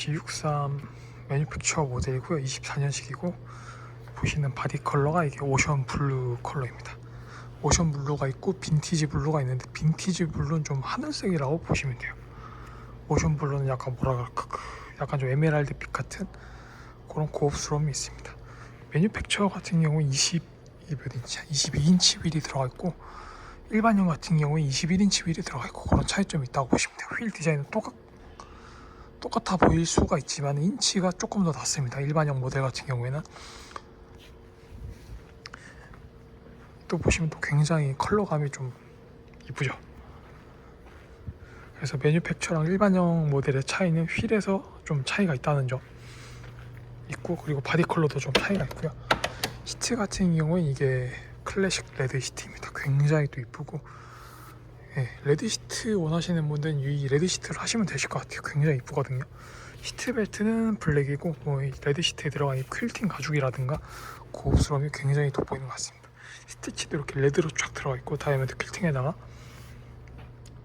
G63 매니팩처 모델이고요. 24년식이고 보시는 바디 컬러가 이게 오션 블루 컬러입니다. 오션 블루가 있고 빈티지 블루가 있는데 빈티지 블루는 좀 하늘색이라고 보시면 돼요. 오션 블루는 약간 뭐라 그럴까 그 약간 좀 에메랄드 빛 같은 그런 고급스러움이 있습니다. 매니팩처 같은 경우는 20, 이몇 인치야? 22인치 휠이 들어가 있고 일반형 같은 경우에 21인치 휠이 들어가 있고 그런 차이점이 있다고 보시면 돼요. 휠 디자인은 똑같, 똑같아 보일 수가 있지만 인치가 조금 더 낮습니다. 일반형 모델 같은 경우에는 또 보시면 또 굉장히 컬러감이 좀 이쁘죠. 그래서 매뉴팩처랑 일반형 모델의 차이는 휠에서 좀 차이가 있다는 점 있고 그리고 바디 컬러도 좀 차이가 있고요. 시트 같은 경우는 이게 클래식 레드 시트입니다. 굉장히 또 이쁘고 예, 레드 시트 원하시는 분들은 이 레드 시트를 하시면 되실 것 같아요. 굉장히 이쁘거든요. 시트 벨트는 블랙이고 뭐이 레드 시트에 들어간 이 퀼팅 가죽이라든가 고급스러움이 굉장히 돋보이는 것 같습니다. 스티치도 이렇게 레드로 쫙 들어가 있고 다이아몬드 퀼팅에다가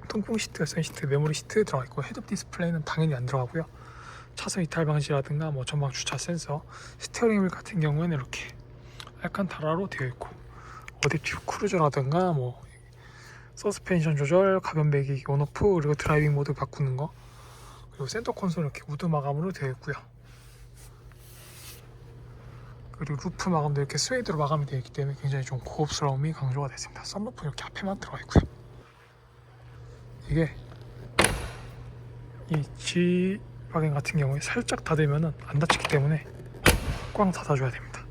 통풍 시트가 선 시트, 메모리 시트 들어가 있고 헤드업 디스플레이는 당연히 안 들어가고요. 차선 이탈 방지라든가 뭐 전방 주차 센서, 스티어링 휠 같은 경우에는 이렇게 약간 다라로 되어 있고 어댑티브 크루저라든가 뭐 서스펜션 조절, 가변 배기 온오프 그리고 드라이빙 모드 바꾸는 거 그리고 센터 콘솔 이렇게 우드 마감으로 되어 있고요. 그리고 루프 마감도 이렇게 스웨이드로 마감이 되어 있기 때문에 굉장히 좀 고급스러움이 강조가 됐습니다. 썬루프 이렇게 앞에만 들어가 있고요. 이게 이 G 와겐 같은 경우에 살짝 닫으면은 안 닫히기 때문에 꽝 닫아줘야 됩니다.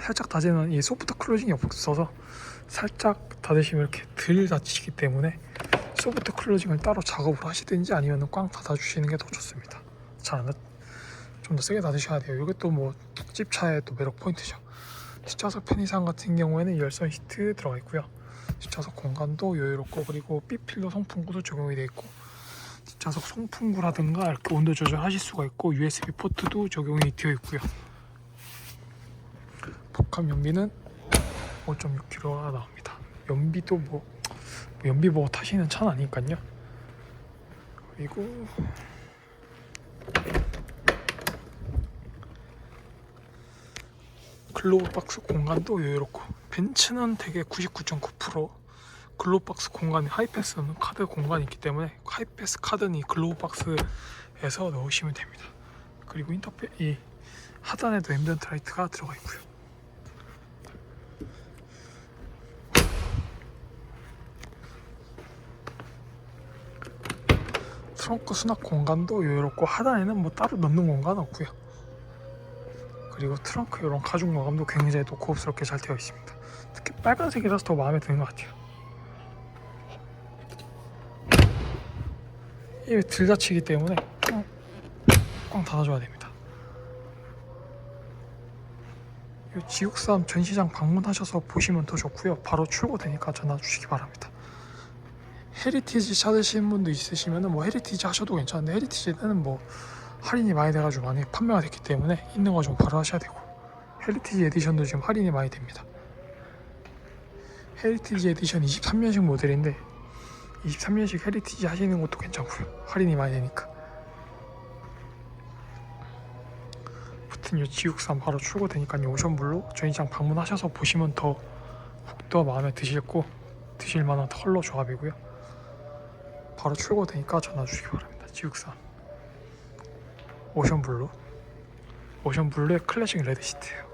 살짝 닫으면 이 소프트 클로징이 없어서 살짝 닫으시면 이렇게 덜 닫히기 때문에 소프트 클로징을 따로 작업을 하시든지 아니면 꽝 닫아주시는 게 더 좋습니다. 잘안 좀더 세게 닫으셔야 돼요. 이게 또뭐 집차의 또 매력 포인트죠. 뒷좌석 편의상 같은 경우에는 열선 시트 들어가 있고요. 뒷좌석 공간도 여유롭고 그리고 B필로 송풍구도 적용이 되어 있고 뒷좌석 송풍구라든가 이렇게 온도 조절하실 수가 있고 USB 포트도 적용이 되어 있고요. 복합 연비는 5.6kg가 나옵니다. 연비도 뭐, 뭐 연비 보고 타시는 차는 아니니까요. 그리고 글로브 박스 공간도 여유롭고 벤츠는 되게 99.9% 글로브 박스 공간이 하이패스는 카드 공간이 있기 때문에 하이패스 카드는 이 글로브 박스에서 넣으시면 됩니다. 그리고 인터페 이 하단에도 앰비언트 라이트가 들어가 있고요. 트렁크 수납 공간도 여유롭고 하단에는 뭐 따로 넣는 공간 없고요. 그리고 트렁크 이런 가죽 마감도 굉장히 또 고급스럽게 잘 되어 있습니다. 특히 빨간색이라서 더 마음에 드는 것 같아요. 이게 들닫히기 때문에 꽝, 꽝 닫아줘야 됩니다. 이 G63 전시장 방문하셔서 보시면 더 좋고요. 바로 출고되니까 전화 주시기 바랍니다. 헤리티지 찾으시는 분도 있으시면 뭐 헤리티지 하셔도 괜찮은데 헤리티지는 뭐 할인이 많이 돼가지고 많이 판매가 됐기 때문에 있는 거 좀 바로 하셔야 되고 헤리티지 에디션도 지금 할인이 많이 됩니다. 헤리티지 에디션 23년식 모델인데 23년식 헤리티지 하시는 것도 괜찮고요. 할인이 많이 되니까. 아무튼 이 G63 바로 출고되니까 오션블루 전시장 방문하셔서 보시면 더 훅더 마음에 드실 만한 컬러 조합이고요. 바로 출고되니까 전화 주시기 바랍니다. G63 오션블루 오션블루의 클래식 레드 시트예요.